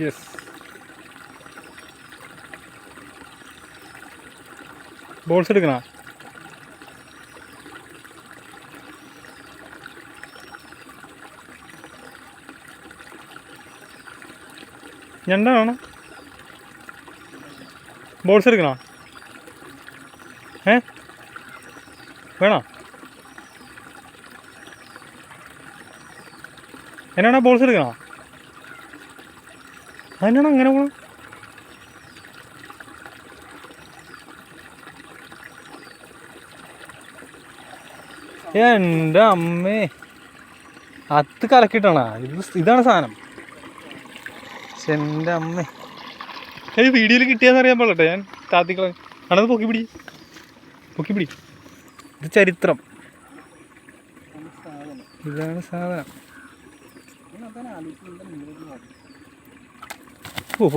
Yes balls എടുക്കണ? ഞണ്ടാണോ? Balls എടുക്കണോ? ഏ? വേണോ? എന്നാണോ ബോൾസ് എടുക്കണോ? അതിനാണ് അങ്ങനെ പോകണം എന്റെ അമ്മേ. അത് കലക്കിട്ടാണോ ഇത് ഇതാണ് സാധനം. എന്റെ അമ്മേ. ഈ വീഡിയോയിൽ കിട്ടിയാന്ന് അറിയാൻ പാടട്ടെ ഞാൻ. താത്തിക്കള ആണത് പൊക്കി പിടി. പൊക്കി പിടി. ഇത് ചരിത്രം. ഇതാണ് സാധനം. ഓ